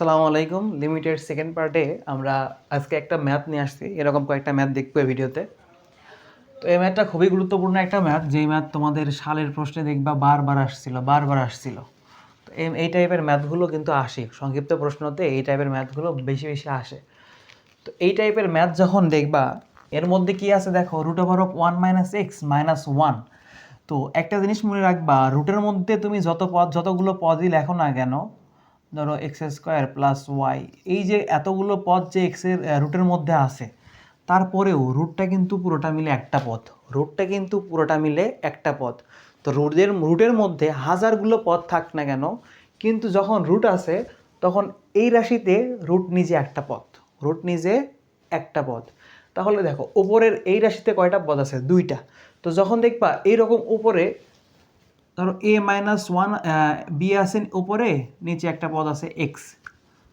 আসসালামু আলাইকুম। Limited second পার্টে আমরা আজকে একটা ম্যাথ নিয়ে আসছি। এরকম কয়েকটা ম্যাথ দেখব এই ভিডিওতে। তো এই ম্যাথটা খুবই গুরুত্বপূর্ণ একটা ম্যাথ যেই ম্যাথ তোমাদের সালের প্রশ্নে দেখবা বারবার আসছিল বারবার আসছিল। তো এই টাইপের ম্যাথগুলো কিন্তু আসে। সংক্ষিপ্ত প্রশ্নতে এই টাইপের ম্যাথগুলো বেশি বেশি আসে। তো এই টাইপের ম্যাথ যখন দেখবা, এর মধ্যে কি আছে দেখো? Root over of one minus x minus one তো একটা জিনিস মনে রাখবা রুটের মধ্যে তুমি যত পদ, যতগুলো পদই লেখো না কেন ধরো এক্স স্কোয়ার প্লাস ওয়াই এই যে এতগুলো পদ যে এক্সের রুটের মধ্যে আছে, তারপরেও রুটটা কিন্তু পুরোটা মিলে একটা পথ রুটটা কিন্তু পুরোটা মিলে একটা পথ তো রুটের রুটের মধ্যে হাজারগুলো পথ থাক না কেন, কিন্তু যখন রুট আছে তখন এই রাশিতে রুট নিজে একটা পথ রুট নিজে একটা পথ তাহলে দেখো ওপরের এই রাশিতে কয়টা পদ আছে? দুইটা। তো যখন দেখবা, এইরকম উপরে ধরো এ মাইনাস ওয়ান বি আছে উপরে, নিচে একটা পদ আছে এক্স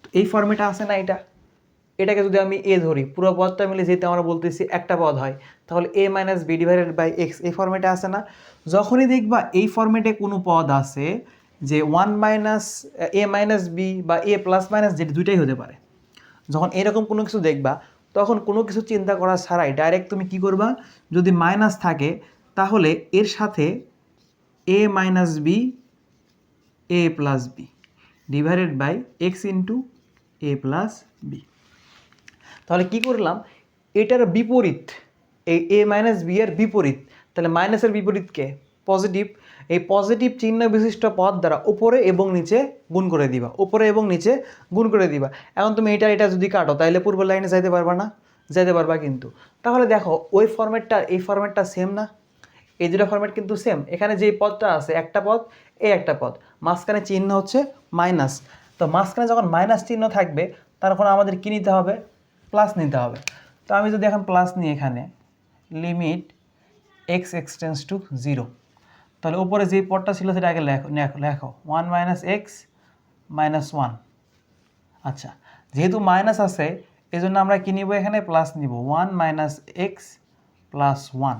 তো এই ফর্মেটা আছে না এটা? এটাকে যদি আমি এ ধরি, পুরো পদটা মিলে যেহেতু আমরা বলতেছি একটা পদ হয়, তাহলে A minus B divided by x এই ফর্মেটে আসে না? যখনই দেখবা এই ফর্মেটে কোনো পদ আছে যে one minus A minus B বা এ প্লাস মাইনাস যেটা দুইটাই হতে পারে। যখন এরকম কোনো কিছু দেখবা, তখন কোনো কিছু চিন্তা করা ছাড়াই ডাইরেক্ট তুমি কি করবা? যদি মাইনাস থাকে, তাহলে এর সাথে A minus B A plus B divided by x into A plus B তাহলে কি করলাম? এটার বিপরীত, এই এ মাইনাস বি এর বিপরীত, তাহলে মাইনাসের বিপরীতকে পজিটিভ এই পজিটিভ চিহ্ন বিশিষ্ট পদ দ্বারা উপরে এবং নিচে গুণ করে দিবা। উপরে এবং নিচে গুণ করে দিবা। এখন তুমি এটা এটা যদি কাটো তাহলে পূর্ব লাইনে যাইতে পারবা না, যাইতে পারবা কিন্তু। তাহলে দেখো, ওই ফর্মেটটা এই ফর্মেটটা সেম না? এই দুটো ফর্মেট কিন্তু সেম এখানে যেই পদটা আছে, একটা পদ, এই একটা পদ। মাঝখানে চিহ্ন হচ্ছে মাইনাস তো মাঝখানে যখন মাইনাস চিহ্ন থাকবে, তখন আমাদের কী নিতে হবে? প্লাস নিতে হবে। তো আমি যদি এখন প্লাস নিই এখানে limit x extends to zero তাহলে উপরে যেই পদটা ছিল সেটা আগে লেখো লেখো one minus x minus one আচ্ছা যেহেতু মাইনাস আছে এই জন্য আমরা কী নিব এখানে? প্লাস নিব। One minus x plus one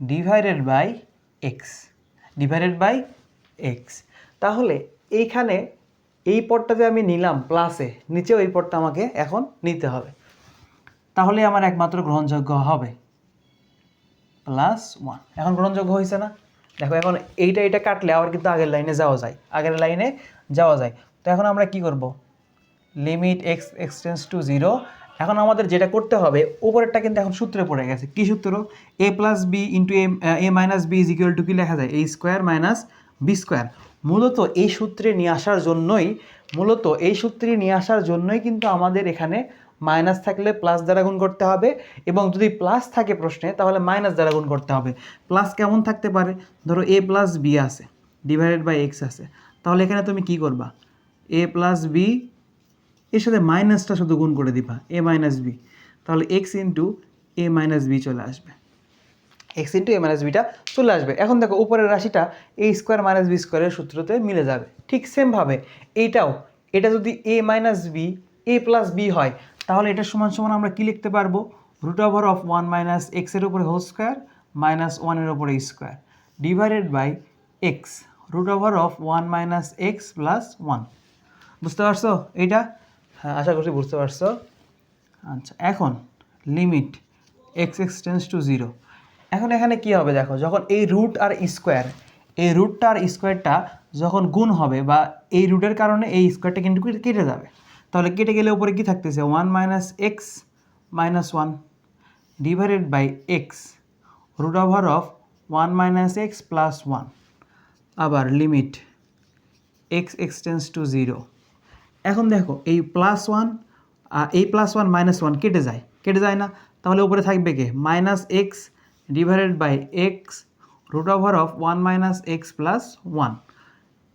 divided by x divided by x তাহলে এইখানে এই পটটা পদটাতে আমি নিলাম প্লাসে নিচেও এই পদটা আমাকে এখন নিতে হবে। তাহলে আমার একমাত্র গ্রহণযোগ্য হবে। প্লাস ওয়ান এখন গ্রহণযোগ্য হয়েছে না? দেখো এখন এইটা এটা কাটলে আবার কিন্তু আগের লাইনে যাওয়া যায়। আগের লাইনে যাওয়া যায়। তো এখন আমরা কি করব? Limit x extends to zero এখন আমাদের যেটা করতে হবে, উপরেরটা কিন্তু এখন সূত্রে পড়ে গেছে। কি সূত্র? A plus B into A A minus B is equal to কি লেখা যায়? A square minus B square মূলত এই সূত্রে নিয়ে আসার জন্যই, মূলত এই সূত্রে নিয়ে আসার জন্যই কিন্তু আমাদের এখানে মাইনাস থাকলে প্লাস দ্বারা গুণ করতে হবে এবং যদি প্লাস থাকে প্রশ্নে, তাহলে মাইনাস দ্বারা গুণ করতে হবে। প্লাস কেমন থাকতে পারে? ধরো এ প্লাস বি আছে ডিভাইডেড বাই এক্স আছে। তাহলে এখানে তুমি কি করবা? এ প্লাস বি এর সাথে মাইনাসটা শুধু গুণ করে দিবা এ মাইনাস বি তাহলে x into A minus B চলে আসবে। এক্স ইন্টু এ মাইনাস বিটা চলে আসবে। এখন দেখো উপরের রাশিটা এ স্কোয়ার মাইনাস বি স্কোয়ারের সূত্রতে মিলে যাবে। ঠিক সেমভাবে এইটাও, এটা যদি A minus B A plus B হয়, তাহলে এটা সমান সমান আমরা কি লিখতে পারব? Root over of one minus এক্সের উপরে হোল স্কোয়ার মাইনাস ওয়ানের উপরে square divided by x root over of one minus x plus one বুঝতে পারছ? এইটা হ্যাঁ আশা করছি বুঝতে পারছ। আচ্ছা এখন limit x extends to zero এখন এখানে কি হবে দেখো, যখন এই রুট আর স্কোয়ার এই রুটটা আর স্কোয়ারটা যখন গুণ হবে বা এই রুটের কারণে এই স্কোয়ারটা কিন্তু কেটে- কেটে যাবে। তাহলে কেটে গেলে উপরে কি থাকতেছে? One minus x minus one divided by x root over of one minus x plus one আবার limit x extends to zero এখন দেখো, এই প্লাস ওয়ান এই প্লাস ওয়ান মাইনাস ওয়ান কেটে যায়। কেটে যায় না? তাহলে উপরে থাকবে কে? Minus x divided by x root over of one minus x plus one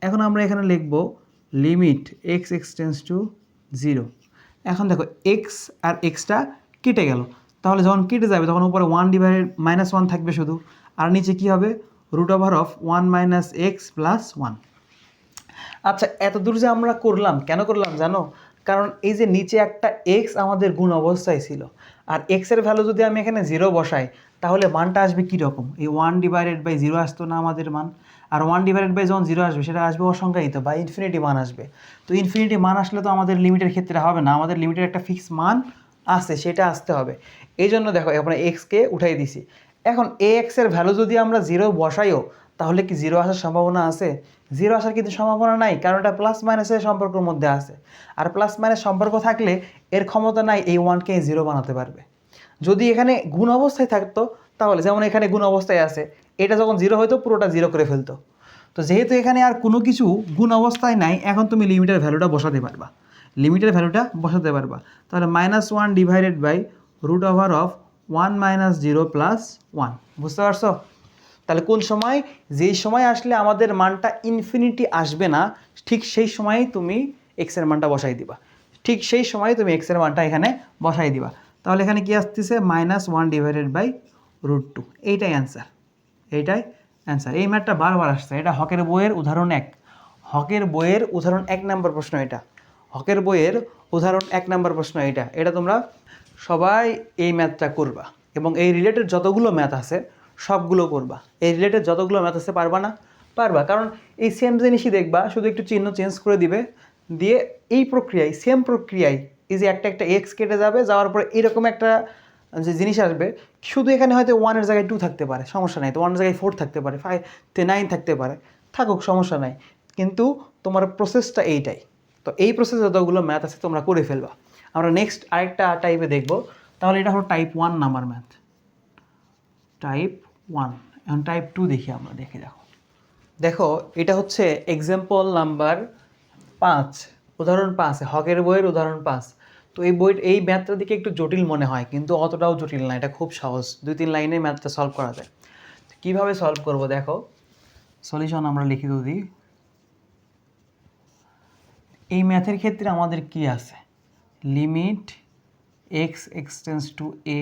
এখন আমরা এখানে লিখব limit x extends to zero এখন দেখো এক্স আর এক্সটা কেটে গেল। তাহলে যখন কেটে যাবে, তখন উপরে ওয়ান ডিভাইডেড মাইনাস ওয়ান থাকবে শুধু। আর নিচে কী হবে? Root over of one minus x plus one আচ্ছা এত দূর যে আমরা করলাম, কেন করলাম জানো? কারণ এই যে নিচে একটা এক্স আমাদের গুণ অবস্থায় ছিল, আর এক্সের ভ্যালু যদি আমি এখানে জিরো বসাই, তাহলে মানটা আসবে কীরকম এই ওয়ান ডিভাইডেড বাই জিরো আসতো না আমাদের মান, আর ওয়ান ডিভাইডেড বাই যখন জিরো আসবে, সেটা আসবে অসংখ্যায়িত, বা ইনফিনিটি মান আসবে। তো ইনফিনিটি মান আসলে তো আমাদের লিমিটের ক্ষেত্রে হবে না, আমাদের লিমিটের একটা ফিক্স মান আছে, সেটা আসতে হবে। এই জন্য দেখো আমরা এক্সকে উঠাই দিছি। এখন এ এক্সের ভ্যালু যদি আমরা জিরো বসাইও, তাহলে কি জিরো আসার সম্ভাবনা আছে? জিরো আসার কিন্তু সম্ভাবনা নাই, কারণ এটা প্লাস মাইনাসের সম্পর্কের মধ্যে আছে। আর প্লাস মাইনাস সম্পর্ক থাকলে এর ক্ষমতা নাই এই ওয়ানকে জিরো বানাতে পারবে। যদি এখানে গুণ অবস্থায় থাকতো, তাহলে যেমন এখানে গুণ অবস্থায় আছে, এটা যখন জিরো হয়তো পুরোটা জিরো করে ফেলতো। তো যেহেতু এখানে আর কোনো কিছু গুণ অবস্থায় নাই, এখন তুমি লিমিটের ভ্যালুটা বসাতে পারবা। লিমিটের ভ্যালুটা বসাতে পারবা। তাহলে minus one divided by root over of one minus zero plus one বুঝতে পারছ? তাহলে কোন সময়? যেই সময় আসলে আমাদের মানটা ইনফিনিটি আসবে না, ঠিক সেই সময়ই তুমি এক্সের মানটা বসাই দিবা। ঠিক সেই সময় তুমি এক্সের মানটা এখানে বসাই দিবা। তাহলে এখানে কি আসতেছে? Minus one divided by root two এইটাই অ্যান্সার এইটাই অ্যান্সার এই ম্যাথটা বারবার আসছে। এটা হকের বইয়ের উদাহরণ এক। হকের বইয়ের উদাহরণ এক নম্বর প্রশ্ন এটা। হকের বইয়ের উদাহরণ এক নম্বর প্রশ্ন এটা। এটা তোমরা সবাই এই ম্যাথটা করবা। এবং এই রিলেটেড যতগুলো ম্যাথ আছে সবগুলো করবা। এই রিলেটেড যতগুলো ম্যাথ আছে পারবা না, পারবা। কারণ এই সেম জিনিসই দেখবা, শুধু একটু চিহ্ন চেঞ্জ করে দিবে। দিয়ে এই প্রক্রিয়ায় সেম প্রক্রিয়ায়, এই যে একটা একটা এক্স কেটে যাবে, যাওয়ার পরে এরকম একটা যে জিনিস আসবে, শুধু এখানে হয়তো ওয়ানের জায়গায় টু থাকতে পারে, সমস্যা নাই। তো ওয়ানের জায়গায় ফোর থাকতে পারে ফাইভ নাইন থাকতে পারে। থাকুক, সমস্যা নাই। কিন্তু তোমার প্রসেসটা এইটাই। তো এই প্রসেস যতগুলো ম্যাথ আছে তোমরা করে ফেলবা। আমরা নেক্সট আরেকটা টাইপে দেখব। তাহলে এটা হলো type one number math type one এখন টাইপ টু দেখি আমরা দেখে দেখো। দেখো এটা হচ্ছে এক্সাম্পল নাম্বার পাঁচ উদাহরণ পাঁচ হকের বইয়ের উদাহরণ পাঁচ। তো এই বই এই ম্যাথটা দিকে একটু জটিল মনে হয় কিন্তু অতটাও জটিল না এটা খুব সহজ দুই তিন লাইনে ম্যাথটা সলভ করা যায়। তো কীভাবে সলভ করব দেখো? সলিউশন আমরা লিখিত দিই এই ম্যাথের ক্ষেত্রে আমাদের কি আছে? Limit x extends to A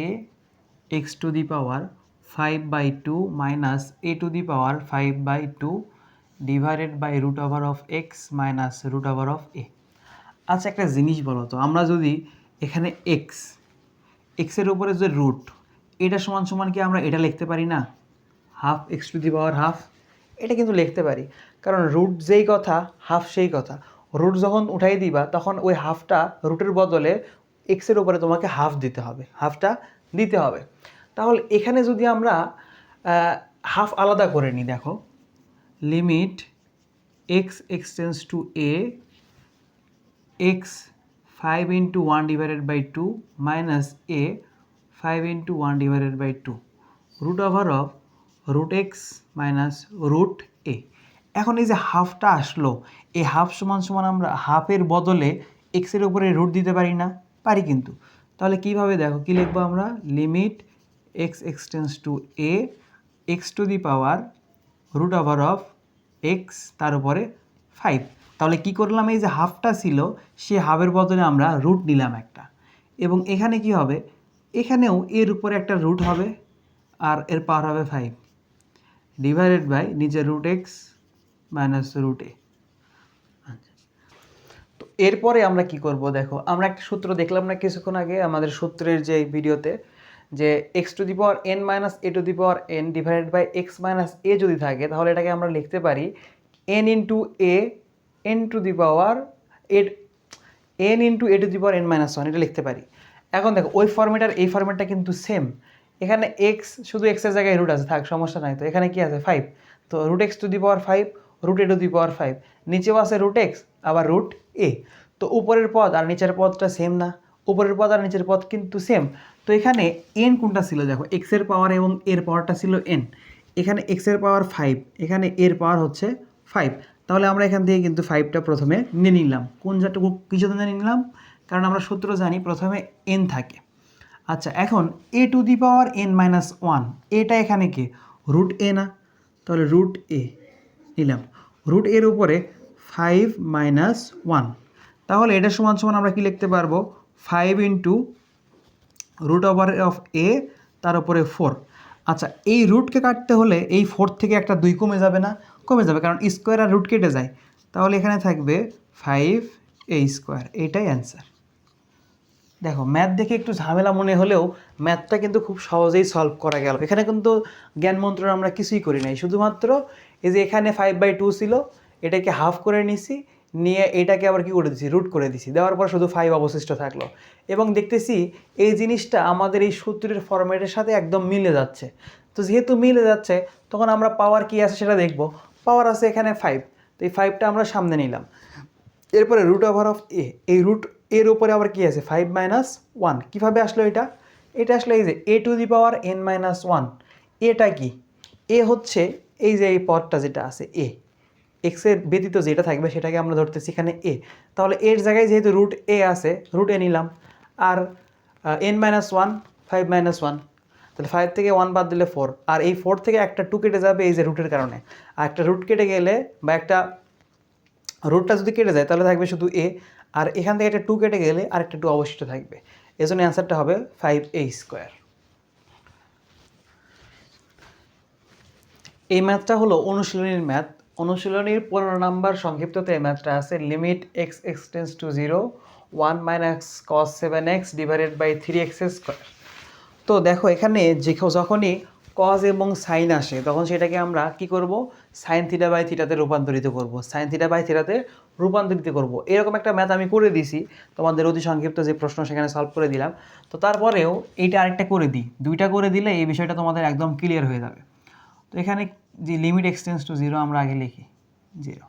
x to the power five by two minus A to the power five by two divided by root over of x minus root over of A আচ্ছা একটা জিনিস বলো তো, আমরা যদি এখানে x এক্সের উপরে যে রুট এটা সমান সমান কি আমরা এটা লিখতে পারি না? Half x to the power half এটা কিন্তু লিখতে পারি। কারণ রুট যেই কথা হাফ সেই কথা। রুট যখন উঠাই দিবা, তখন ওই হাফটা রুটের বদলে এক্সের উপরে তোমাকে হাফ দিতে হবে। হাফটা দিতে হবে। তাহলে এখানে যদি আমরা হাফ আলাদা করে নিই, দেখো limit x extends to a x five into one divided by two minus a five into one divided by two root over of root x minus root a এখন এই যে হাফটা আসলো, এই হাফ সমান সমান আমরা হাফের বদলে এক্সের উপরে রুট দিতে পারি না, পারি কিন্তু। তাহলে কীভাবে দেখো, কি লিখব আমরা? Limit x extends to a x to the power root over of x তার উপরে ফাইভ তাহলে কি করলাম? এই যে হাফটা ছিল, সে হাফের বদলে আমরা রুট নিলাম একটা। এবং এখানে কি হবে? এখানেও এর উপরে একটা রুট হবে, আর এর পাওয়ার হবে ফাইভ ডিভাইডেড বাই নিচে root x minus root a তো এরপরে আমরা কি করব? দেখো, আমরা একটা সূত্র দেখলাম না কিছুক্ষণ আগে, আমাদের সূত্রের যে ভিডিওতে যে x to the power n minus a to the power n divided by x minus a যদি থাকে, তাহলে এটাকে আমরা লিখতে পারি n into a n to the power a n into a to the power n minus one এটা লিখতে পারি। এখন দেখো, ওই ফর্মেট আর এই ফর্মেটটা কিন্তু সেম এখানে এক্স শুধু এক্সের জায়গায় রুট আছে, থাক, সমস্যা নাই তো। এখানে কি আছে? ফাইভ তো root x to the power five root a to the power five নিচেও আছে রুট এক্স আবার রুট এ তো উপরের পদ আর নিচের পদটা সেম না। উপরের পদ আর নিচের পদ কিন্তু সেম তো এখানে এন কোনটা ছিল? দেখো এক্সের পাওয়ার এবং এর পাওয়ারটা ছিল এন এখানে এক্সের পাওয়ার ফাইভ এখানে এর পাওয়ার হচ্ছে ফাইভ তাহলে আমরা এখান থেকে কিন্তু ফাইভটা প্রথমে নিয়ে নিলাম। কোন জাটুকু কিছু নিয়ে নিলাম? কারণ আমরা সূত্র জানি প্রথমে এন থাকে। আচ্ছা এখন a to the power n minus one এটা এখানে কে? রুট এ না। তাহলে রুট এ নিলাম। রুট এর উপরে ফাইভ মাইনাস ওয়ান তাহলে এটা সমান সমান আমরা কি লিখতে পারব? Five into root over of a, তার উপরে ফোর। আচ্ছা এই রুটকে কাটতে হলে এই ফোর থেকে একটা দুই কমে যাবে না? কমে যাবে, কারণ স্কোয়ার আর রুট কেটে যায়। তাহলে এখানে থাকবে ফাইভ এ স্কোয়ার এইটাই অ্যান্সার। দেখো, ম্যাথ দেখে একটু ঝামেলা মনে হলেও ম্যাথটা কিন্তু খুব সহজেই সলভ করা গেল। এখানে কিন্তু জ্ঞান মন্ত্র আমরা কিছুই করি নাই। শুধুমাত্র এই যে এখানে ফাইভ বাই টু ছিল, এটাকে হাফ করে নিছি নিয়ে এটাকে আবার কি করে দিছি? রুট করে দিছি। দেওয়ার পর শুধু ফাইভ অবশিষ্ট থাকল। এবং দেখতেছি এই জিনিসটা আমাদের এই সূত্রের ফরম্যাটের সাথে একদম মিলে যাচ্ছে। তো যেহেতু মিলে যাচ্ছে, তখন আমরা পাওয়ার কি আছে সেটা দেখব। পাওয়ার আছে এখানে ফাইভ তো এই ফাইভটা আমরা সামনে নিলাম। এরপরে রুট ওভার অফ এ এই রুট এর উপরে আবার কি আছে? ফাইভ মাইনাস ওয়ান কীভাবে আসলো এটা? এটা আসলে এই যে a to the power n minus one এটা কি? এ হচ্ছে এই যে এই পদটা যেটা আছে এ এক্সের ব্যতীত যেটা থাকবে সেটাকে আমরা ধরতেছি এখানে এ তাহলে এর জায়গায় যেহেতু রুট এ আছে রুট এ নিলাম। আর n minus one five minus one তাহলে ফাইভ থেকে ওয়ান বাদ দিলে ফোর আর এই ফোর থেকে একটা টু কেটে যাবে এই যে রুটের কারণে। আর একটা রুট কেটে গেলে বা একটা রুটটা যদি কেটে যায়, তাহলে থাকবে শুধু এ আর এখান থেকে একটা টু কেটে গেলে আর একটা টু অবশিষ্ট থাকবে। এজন্য অ্যান্সারটা হবে ফাইভ এ স্কোয়ার এই ম্যাথটা হলো অনুশীলনীর ম্যাথ অনুশীলনীর পনেরো নাম্বার সংক্ষিপ্ততে এই ম্যাথটা আছে। Limit x extends to zero one minus cos seven x divided by three x square তো দেখো, এখানে যে যখনই কজ এবং সাইন আসে, তখন সেটাকে আমরা কি করব? সাইন থিটা বাই থিটাতে রূপান্তরিত করব। সাইন থিটা বাই থিটাতে রূপান্তরিত করব। এরকম একটা ম্যাথ আমি করে দিছি তোমাদের অতি সংক্ষিপ্ত যে প্রশ্ন সেখানে সলভ করে দিলাম। তো তারপরেও এইটা আরেকটা করে দিই। দুইটা করে দিলে এই বিষয়টা তোমাদের একদম ক্লিয়ার হয়ে যাবে। তো এখানে যে লিমিট এক্সটেন্স টু জিরো আমরা আগে লিখি জিরো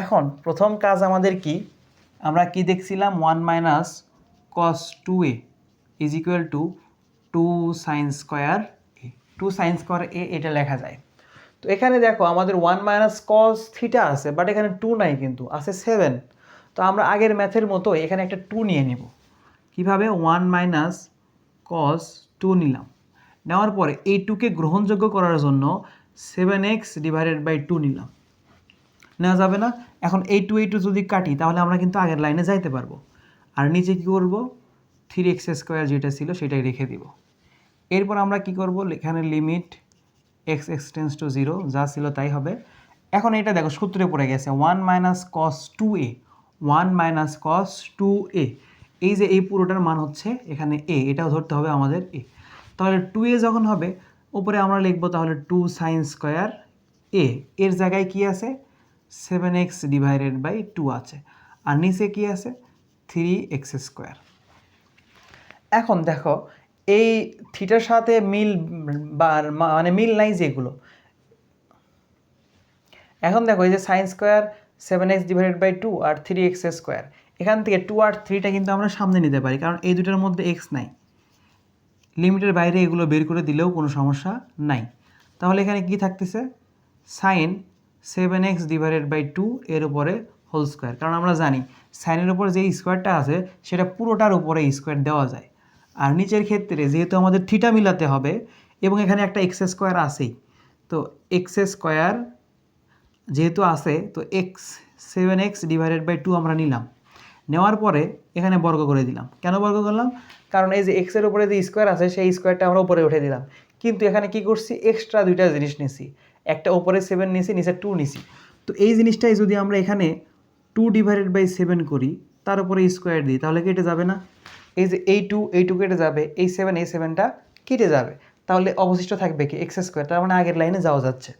এখন প্রথম কাজ আমাদের কি? আমরা কি দেখছিলাম? One minus cos two a is equal to two sine square a two sine square a এটা লেখা যায়। তো এখানে দেখো, আমাদের ওয়ান মাইনাস কস থিটা আছে বাট এখানে টু নাই কিন্তু, আছে সেভেন তো আমরা আগের ম্যাথের মতো এখানে একটা টু নিয়ে নেব। কীভাবে? ওয়ান মাইনাস কস টু নিলাম। নেওয়ার পরে এই টুকে গ্রহণযোগ্য করার জন্য seven x divided by two নিলাম। নেওয়া যাবে না। এখন এই টু এই টু যদি কাটি, তাহলে আমরা কিন্তু আগের লাইনে যাইতে পারব। আর নিচে কী করব? থ্রি এক্স স্কোয়ার যেটা ছিল, সেটাই রেখে দিব। এরপর আমরা কি করব? এখানে limit x extends to zero যা ছিল তাই হবে। এখন এটা দেখো, সূত্রে পড়ে গেছে one minus cos two a one minus cos two a এই যে এই পুরোটার মান হচ্ছে এখানে এ এটাও ধরতে হবে আমাদের এ তাহলে টু এ যখন হবে উপরে আমরা লিখব তাহলে টু সাইন স্কোয়ার এ এর জায়গায় কি আছে? Seven x divided by two আছে। আর নিচে কি আছে? থ্রি এক্স স্কোয়ার এখন দেখো, এই থিটার সাথে মিল বা মানে মিল নাই যেগুলো। এখন দেখো, এই যে sine square seven x divided by two R three x square এখান থেকে টু আর থ্রিটা কিন্তু আমরা সামনে নিতে পারি, কারণ এই দুটোর মধ্যে এক্স নাই। লিমিটের বাইরে এগুলো বের করে দিলেও কোনো সমস্যা নাই। তাহলে এখানে কি থাকতেছে? Sine seven x divided by two এর উপরে হোল স্কোয়ার কারণ আমরা জানি সাইনের উপরে যে স্কোয়ারটা আছে, সেটা পুরোটার উপরে স্কোয়ার দেওয়া যায়। আর নিচের ক্ষেত্রে যেহেতু আমাদের থিটা মিলাতে হবে, এবং এখানে একটা এক্স স্কোয়ার আছেই, তো এক্স স্কোয়ার যেহেতু আছে, তো x seven x divided by two আমরা নিলাম। নেওয়ার পরে এখানে বর্গ করে দিলাম। কেন বর্গ করলাম? কারণ এই যে এক্সের উপরে যে স্কোয়ার আছে, সেই স্কোয়ারটা আমরা উপরে উঠে দিলাম। কিন্তু এখানে কি করছি? এক্সট্রা দুইটা জিনিস নিছি। একটা উপরে সেভেন নিছি, নিচে টু নিছি। তো এই জিনিসটাই যদি আমরা এখানে টু ডিভাইডেড বাই সেভেন করি, তার উপরে স্কোয়ার দিই, তাহলে কেটে যাবে না? এই যে এই টু এই টু কেটে যাবে, এই সেভেন এই সেভেনটা কেটে যাবে। তাহলে অবশিষ্ট থাকবে কি? এক্স স্কোয়ার তার মানে আগের লাইনে যাওয়া যাচ্ছে।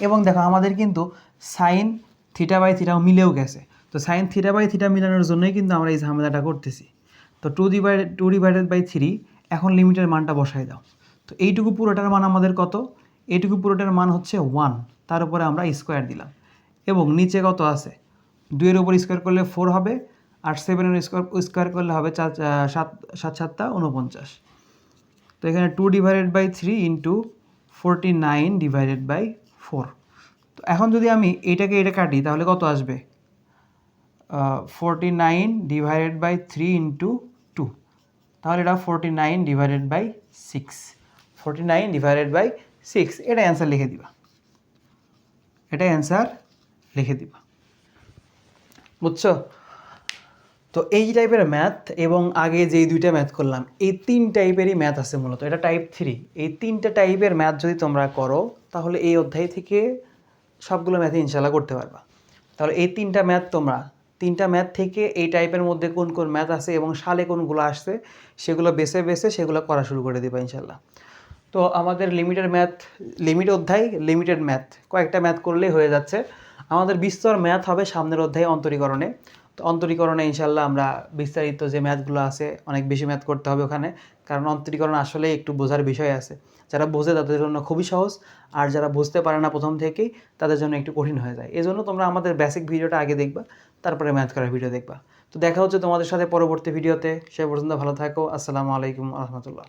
এবং দেখো, আমাদের কিন্তু সাইন থিটা বাই থিটাও মিলেও গেছে। তো সাইন থিটা বাই থিটা মিলানোর জন্যই কিন্তু আমরা এই ঝামেলাটা করতেছি। তো two divided two divided by three এখন লিমিটের মানটা বসাই দাও। তো এইটুকু পুরোটার মান আমাদের কত? এইটুকু পুরোটার মান হচ্ছে ওয়ান তার উপরে আমরা স্কোয়ার দিলাম। এবং নিচে কত আছে? দুইয়ের উপর স্কোয়ার করলে ফোর হবে, আর সেভেনের স্কোয়ার স্কোয়ার করলে হবে চার সাত সাত সাতটা উনপঞ্চাশ তো এখানে two divided by three into forty nine divided by four তো এখন যদি আমি এটাকে এটা কাটি, তাহলে কত আসবে? Forty nine divided by three into two. তাহলে এটা forty nine divided by six. Forty nine divided by six, এটা অ্যান্সার লিখে দিবা। এটা অ্যান্সার লিখে দিবা। বুঝছ? তো এই টাইপের ম্যাথ এবং আগে যেই দুইটা ম্যাথ করলাম, এই তিন টাইপেরই ম্যাথ আছে মূলত। এটা টাইপ থ্রি। এই তিনটা টাইপের ম্যাথ যদি তোমরা করো, তাহলে এই অধ্যায় থেকে সবগুলো ম্যাথে ইনশাল্লাহ করতে পারবা। তাহলে এই তিনটা ম্যাথ তোমরা তিনটা ম্যাথ থেকে এই টাইপের মধ্যে কোন কোন ম্যাথ আছে এবং সালে কোনগুলো আসছে, সেগুলো বেছে বেছে সেগুলো করা শুরু করে দেবা ইনশাল্লাহ। তো আমাদের লিমিটেড ম্যাথ লিমিট অধ্যায় লিমিটেড ম্যাথ কয়েকটা ম্যাথ করলেই হয়ে যাচ্ছে। আমাদের বিস্তর ম্যাথ হবে সামনের অধ্যায়ে অন্তরীকরণে। তো অন্তরীকরণে ইনশাল্লাহ আমরা বিস্তারিত যে ম্যাথগুলো আছে, অনেক বেশি ম্যাথ করতে হবে ওখানে। কারণ অন্তরীকরণ আসলে একটু বোঝার বিষয় আছে। যারা বোঝে তাদের জন্য খুবই সহজ। আর যারা বুঝতে পারে না প্রথম থেকেই, তাদের জন্য একটু কঠিন হয়ে যায়। এই জন্য তোমরা আমাদের বেসিক ভিডিওটা আগে দেখবা। তারপরে ম্যাথ করার ভিডিও দেখবা। তো দেখা হচ্ছে তোমাদের সাথে পরবর্তী ভিডিওতে সে পর্যন্ত ভালো থাকো। আসসালামু আলাইকুম রহমতুল্লাহ